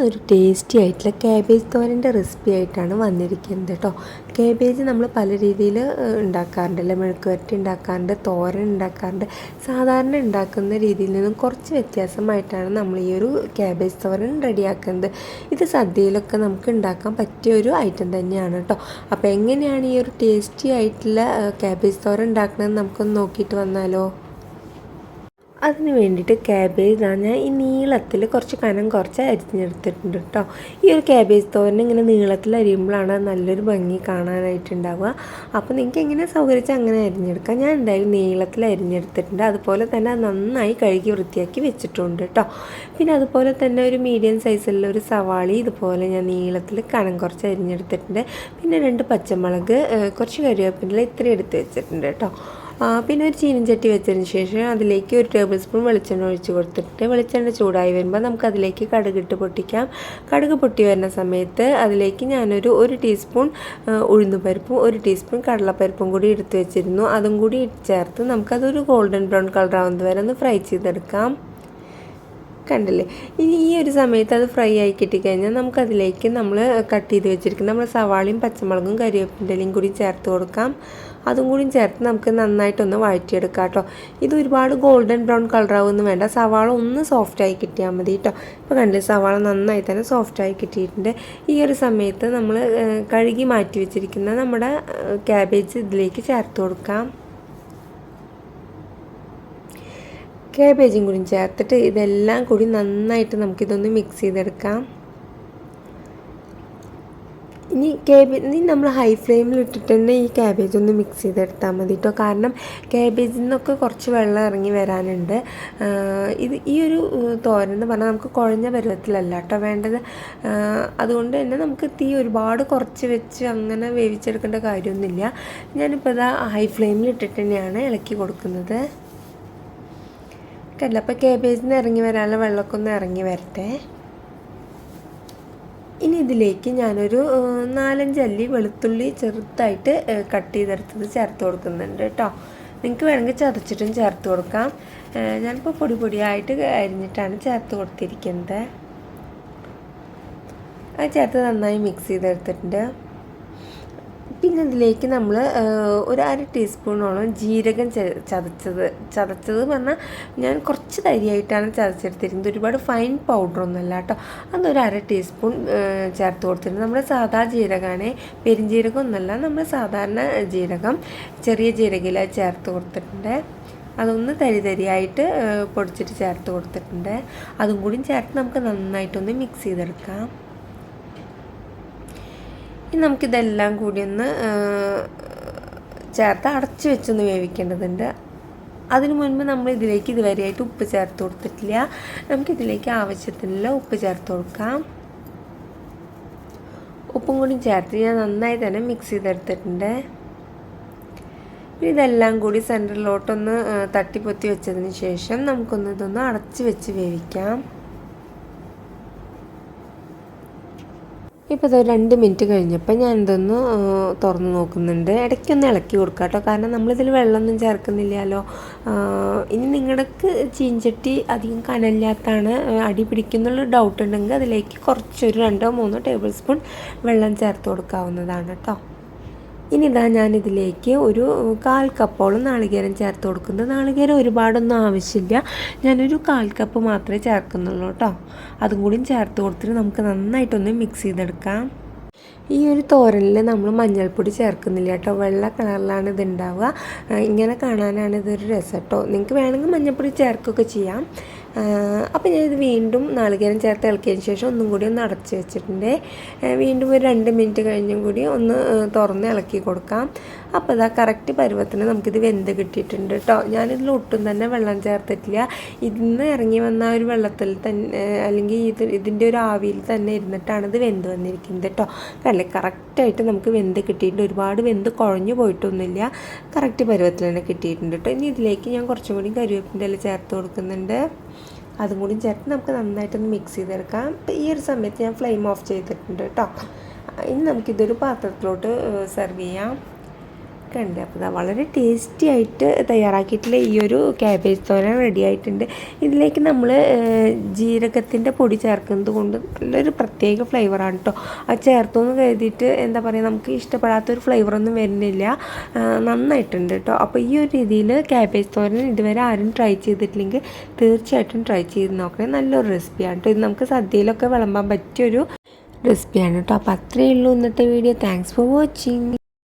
ഇന്നൊരു ടേസ്റ്റി ആയിട്ടുള്ള cabbage തോരന്റെ recipe ആയിട്ടാണ് വന്നിരിക്കുന്നത് കേട്ടോ കാബേജ് നമ്മൾ പല രീതിയിൽ ഉണ്ടാക്കാറുണ്ട് അല്ലെ? മെഴുക്ക് വരട്ടി ഉണ്ടാക്കാറുണ്ട് തോരൻ ഉണ്ടാക്കാറുണ്ട്. സാധാരണ ഉണ്ടാക്കുന്ന രീതിയിൽ നിന്നും കുറച്ച് വ്യത്യാസമായിട്ടാണ് നമ്മൾ ഈ ഒരു കാബേജ് തോരൻ റെഡിയാക്കുന്നത് ഇത് സദ്യയിലൊക്കെ നമുക്ക് ഉണ്ടാക്കാൻ പറ്റിയ ഒരു ഐറ്റം തന്നെയാണ് കേട്ടോ അപ്പോൾ എങ്ങനെയാണ് ഈ ഒരു ടേസ്റ്റി ആയിട്ടുള്ള കാബേജ് തോരൻ ഉണ്ടാക്കണമെന്ന് നമുക്കൊന്ന് നോക്കിയിട്ട് വന്നാലോ? അതിന് വേണ്ടിയിട്ട് ക്യാബേജ് ഞാൻ ഈ നീളത്തിൽ കുറച്ച് കനം കുറച്ച് അരിഞ്ഞെടുത്തിട്ടുണ്ട് കേട്ടോ ഈ ഒരു ക്യാബേജ് തോരൻ ഇങ്ങനെ നീളത്തിൽ അരിയുമ്പോഴാണ് നല്ലൊരു ഭംഗി കാണാനായിട്ടുണ്ടാവുക. അപ്പോൾ നിങ്ങൾക്ക് എങ്ങനെ സൗകര്യം അങ്ങനെ അരിഞ്ഞെടുക്കാം. ഞാൻ എന്തായാലും നീളത്തിൽ അരിഞ്ഞെടുത്തിട്ടുണ്ട്. അതുപോലെ തന്നെ നന്നായി കഴുകി വൃത്തിയാക്കി വെച്ചിട്ടുണ്ട് കേട്ടോ പിന്നെ അതുപോലെ തന്നെ ഒരു മീഡിയം സൈസിലുള്ള ഒരു സവാളി ഇതുപോലെ ഞാൻ നീളത്തിൽ കനം കുറച്ച് അരിഞ്ഞെടുത്തിട്ടുണ്ട്. പിന്നെ രണ്ട് പച്ചമുളക് കുറച്ച് കറിവേപ്പില ഇത്രയും എടുത്ത് വെച്ചിട്ടുണ്ട് കേട്ടോ പിന്നെ ഒരു ചീനച്ചട്ടി വെച്ചതിന് ശേഷം അതിലേക്ക് ഒരു ടേബിൾ സ്പൂൺ വെളിച്ചെണ്ണ ഒഴിച്ച് കൊടുത്തിട്ട് വെളിച്ചെണ്ണ ചൂടായി വരുമ്പോൾ നമുക്ക് അതിലേക്ക് കടുകിട്ട് പൊട്ടിക്കാം. കടുക് പൊട്ടി വരുന്ന സമയത്ത് അതിലേക്ക് ഞാനൊരു ഒരു ടീസ്പൂൺ ഉഴുന്നുപരിപ്പും ഒരു ടീസ്പൂൺ കടലപ്പരിപ്പും കൂടി എടുത്ത് വെച്ചിരുന്നു. അതും കൂടി ചേർത്ത് നമുക്കതൊരു ഗോൾഡൻ ബ്രൗൺ കളർ ആവുന്നത് വരെ ഒന്ന് ഫ്രൈ ചെയ്തെടുക്കാം. കണ്ടില്ലേ? ഇനി ഈ ഒരു സമയത്ത് അത് ഫ്രൈ ആയി കിട്ടിക്കഴിഞ്ഞാൽ നമുക്കതിലേക്ക് നമ്മൾ കട്ട് ചെയ്ത് വെച്ചിരിക്കുന്ന നമ്മൾ സവാളയും പച്ചമുളകും കരിവേപ്പിന്റെ ഇലയും കൂടി ചേർത്ത് കൊടുക്കാം. അതും കൂടി ചേർത്ത് നമുക്ക് നന്നായിട്ടൊന്ന് വഴറ്റിയെടുക്കാം കേട്ടോ. ഇത് ഒരുപാട് ഗോൾഡൻ ബ്രൗൺ കളറാവുമെന്ന് വേണ്ട. സവാള ഒന്ന് സോഫ്റ്റായി കിട്ടിയാൽ മതി കേട്ടോ. ഇപ്പോൾ കണ്ടില്ലേ സവാള നന്നായി തന്നെ സോഫ്റ്റായി കിട്ടിയിട്ടുണ്ട്. ഈ ഒരു സമയത്ത് നമ്മൾ കഴുകി മാറ്റി വെച്ചിരിക്കുന്ന നമ്മുടെ ക്യാബേജ് ഇതിലേക്ക് ചേർത്ത് കൊടുക്കാം. കാബേജും കൂടി ചേർത്തിട്ട് ഇതെല്ലാം കൂടി നന്നായിട്ട് നമുക്കിതൊന്ന് മിക്സ് ചെയ്തെടുക്കാം. ഇനി കാബേജ് ഇനി നമ്മൾ ഹൈ ഫ്ലെയിമിൽ ഇട്ടിട്ട് തന്നെ ഈ കാബേജ് ഒന്ന് മിക്സ് ചെയ്തെടുത്താൽ മതി കേട്ടോ കാരണം കാബേജിൽ നിന്നൊക്കെ കുറച്ച് വെള്ളം ഇറങ്ങി വരാനുണ്ട്. ഇത് ഈ ഒരു തോരൻ എന്ന് പറഞ്ഞാൽ നമുക്ക് കുഴഞ്ഞ പരുവത്തിലല്ല കേട്ടോ വേണ്ടത്. അതുകൊണ്ട് തന്നെ നമുക്ക് തീ ഒരുപാട് കുറച്ച് വെച്ച് അങ്ങനെ വേവിച്ചെടുക്കേണ്ട കാര്യമൊന്നുമില്ല. ഞാനിപ്പോൾ ഇതാ ഹൈ ഫ്ലെയിമിൽ ഇട്ടിട്ട് തന്നെയാണ് ഇളക്കി കൊടുക്കുന്നത്. കല്ല. അപ്പോൾ കേബേജിൽ നിന്ന് ഇറങ്ങി വരാനുള്ള വെള്ളമൊക്കെ ഒന്ന് ഇറങ്ങി വരട്ടെ. ഇനി ഇതിലേക്ക് ഞാനൊരു നാലഞ്ച് അല്ലി വെളുത്തുള്ളി ചെറുതായിട്ട് കട്ട് ചെയ്തെടുത്തത് ചേർത്ത് കൊടുക്കുന്നുണ്ട് കേട്ടോ. നിങ്ങൾക്ക് വേണമെങ്കിൽ ചതച്ചിട്ടും ചേർത്ത് കൊടുക്കാം. ഞാനിപ്പോൾ പൊടി പൊടിയായിട്ട് അരിഞ്ഞിട്ടാണ് ചേർത്ത് കൊടുത്തിരിക്കുന്നത്. അത് ചേർത്ത് നന്നായി മിക്സ് ചെയ്തെടുത്തിട്ടുണ്ട്. പിന്നെ ഇതിലേക്ക് നമ്മൾ ഒരു അര ടീസ്പൂണോളം ജീരകം ചതച്ചത് ചതച്ചത് പറഞ്ഞാൽ ഞാൻ കുറച്ച് തരിയായിട്ടാണ് ചതച്ചെടുത്തിരുന്നത്. ഒരുപാട് ഫൈൻ പൗഡറൊന്നുമല്ല കേട്ടോ. അതൊരു അര ടീസ്പൂൺ ചേർത്ത് കൊടുത്തിട്ടുണ്ട്. നമ്മുടെ സാധാ ജീരകമാണ് പെരിഞ്ജീരകം ഒന്നല്ല നമ്മൾ സാധാരണ ജീരകം ചെറിയ ജീരകയില ചേർത്ത് കൊടുത്തിട്ടുണ്ട്. അതൊന്ന് തരി തരിയായിട്ട് പൊടിച്ചിട്ട് ചേർത്ത് കൊടുത്തിട്ടുണ്ട്. അതും കൂടി ചേർത്ത് നമുക്ക് നന്നായിട്ടൊന്ന് മിക്സ് ചെയ്തെടുക്കാം. ഇനി നമുക്കിതെല്ലാം കൂടി ഒന്ന് ചേർത്ത് അടച്ചു വെച്ചൊന്ന് വേവിക്കേണ്ടതുണ്ട്. അതിനു മുൻപ് നമ്മൾ ഇതിലേക്ക് ഇതുവരെയായിട്ട് ഉപ്പ് ചേർത്ത് കൊടുത്തിട്ടില്ല. നമുക്കിതിലേക്ക് ആവശ്യത്തിനുള്ള ഉപ്പ് ചേർത്ത് കൊടുക്കാം. ഉപ്പും കൂടി ചേർത്ത് ഞാൻ നന്നായി തന്നെ മിക്സ് ചെയ്തെടുത്തിട്ടുണ്ട്. ഇതെല്ലാം കൂടി സെന്ററിലോട്ടൊന്ന് തട്ടിപ്പൊത്തി വെച്ചതിന് ശേഷം നമുക്കൊന്ന് ഇതൊന്ന് അടച്ച് വെച്ച് വേവിക്കാം. ഇപ്പോൾ ഇത് രണ്ട് മിനിറ്റ് കഴിഞ്ഞപ്പോൾ ഞാൻ ഇതൊന്ന് തുറന്ന് നോക്കുന്നുണ്ട്. ഇടയ്ക്കൊന്ന് ഇളക്കി കൊടുക്കുക കേട്ടോ കാരണം നമ്മളിതിൽ വെള്ളമൊന്നും ചേർക്കുന്നില്ലല്ലോ. ഇനി നിങ്ങളുടെ ചീഞ്ചട്ടി അധികം കനലില്ലാത്താണ് അടി പിടിക്കുന്നുള്ള ഡൗട്ട് ഉണ്ടെങ്കിൽ അതിലേക്ക് കുറച്ചൊരു രണ്ടോ മൂന്നോ ടേബിൾ സ്പൂൺ വെള്ളം ചേർത്ത് കൊടുക്കാവുന്നതാണ് കേട്ടോ ഇനി ഇതാ ഞാനിതിലേക്ക് ഒരു കാൽ കപ്പോളം നാളികേരം ചേർത്ത് കൊടുക്കുന്നത്. നാളികേരം ഒരുപാടൊന്നും ആവശ്യമില്ല. ഞാനൊരു കാൽ കപ്പ് മാത്രമേ ചേർക്കുന്നുള്ളൂ കേട്ടോ. അതും കൂടി ചേർത്ത് കൊടുത്തിട്ട് നമുക്ക് നന്നായിട്ടൊന്ന് മിക്സ് ചെയ്തെടുക്കാം. ഈ ഒരു തോരനിൽ നമ്മൾ മഞ്ഞൾപ്പൊടി ചേർക്കുന്നില്ല കേട്ടോ. വെള്ള കളറിലാണ് ഇത് ഉണ്ടാവുക. ഇങ്ങനെ കാണാനാണ് ഇതൊരു രസം കേട്ടോ. നിങ്ങൾക്ക് വേണമെങ്കിൽ മഞ്ഞൾപ്പൊടി ചേർക്കുകയൊക്കെ ചെയ്യാം. അപ്പോൾ ഞാനിത് വീണ്ടും നാളികേരം ചേർത്ത് ഇളക്കിയതിന് ശേഷം ഒന്നും കൂടി ഒന്ന് അടച്ച് വെച്ചിട്ടുണ്ട്. വീണ്ടും ഒരു രണ്ട് മിനിറ്റ് കഴിഞ്ഞും കൂടി ഒന്ന് തുറന്ന് ഇളക്കി കൊടുക്കാം. അപ്പോൾ ഇതാ കറക്റ്റ് പരുവത്തിന് നമുക്കിത് വെന്ത് കിട്ടിയിട്ടുണ്ട് കേട്ടോ. ഞാനിതിൽ ഒട്ടും തന്നെ വെള്ളം ചേർത്തിട്ടില്ല. ഇന്ന് ഇറങ്ങി വന്ന ഒരു വെള്ളത്തിൽ തന്നെ അല്ലെങ്കിൽ ഇത് ഇതിന്റെ ഒരു ആവിയിൽ തന്നെ ഇരുന്നിട്ടാണ് ഇത് വെന്ത് വന്നിരിക്കുന്നത് കേട്ടോ. കല്ലേ കറക്റ്റായിട്ട് നമുക്ക് വെന്ത് കിട്ടിയിട്ടുണ്ട്. ഒരുപാട് വെന്ത് കുഴഞ്ഞു പോയിട്ടൊന്നുമില്ല. കറക്റ്റ് പരുവത്തിൽ തന്നെ കിട്ടിയിട്ടുണ്ട് കേട്ടോ ഇനി ഇതിലേക്ക് ഞാൻ കുറച്ചും കൂടി കരുവേപ്പിന്റെ ഇല ചേർത്ത് കൊടുക്കുന്നുണ്ട്. അതും കൂടി ചേർത്ത് നമുക്ക് നന്നായിട്ടൊന്ന് മിക്സ് ചെയ്തെടുക്കാം. അപ്പോൾ ഈ ഒരു സമയത്ത് ഞാൻ ഫ്ലെയിം ഓഫ് ചെയ്തിട്ടുണ്ട് കേട്ടോ ഇനി നമുക്കിതൊരു പാത്രത്തിലോട്ട് സെർവ് ചെയ്യാം. ഉണ്ട് അപ്പോൾ വളരെ ടേസ്റ്റി ആയിട്ട് തയ്യാറാക്കിയിട്ടുള്ള ഈ ഒരു ക്യാബേജ് തോരൻ റെഡി ആയിട്ടുണ്ട്. ഇതിലേക്ക് നമ്മൾ ജീരകത്തിന്റെ പൊടി ചേർക്കുന്നത് കൊണ്ട് നല്ലൊരു പ്രത്യേക ഫ്ലേവറാണ് കേട്ടോ അത് ചേർത്തു എന്ന് കരുതിയിട്ട് എന്താ പറയുക നമുക്ക് ഇഷ്ടപ്പെടാത്തൊരു ഫ്ലേവറൊന്നും വരുന്നില്ല. നന്നായിട്ടുണ്ട് കേട്ടോ അപ്പോൾ ഈ ഒരു രീതിയിൽ ക്യാബേജ് തോരൻ ഇതുവരെ ആരും ട്രൈ ചെയ്തിട്ടില്ലെങ്കിൽ തീർച്ചയായിട്ടും ട്രൈ ചെയ്ത് നോക്കണേ. നല്ലൊരു റെസിപ്പിയാണ് കേട്ടോ ഇത് നമുക്ക് സദ്യയിലൊക്കെ വിളമ്പാൻ പറ്റിയൊരു റെസിപ്പിയാണ് കേട്ടോ അപ്പോൾ അത്രയേ ഉള്ളൂ ഇന്നത്തെ വീഡിയോ താങ്ക്സ് ഫോർ വാച്ചിങ്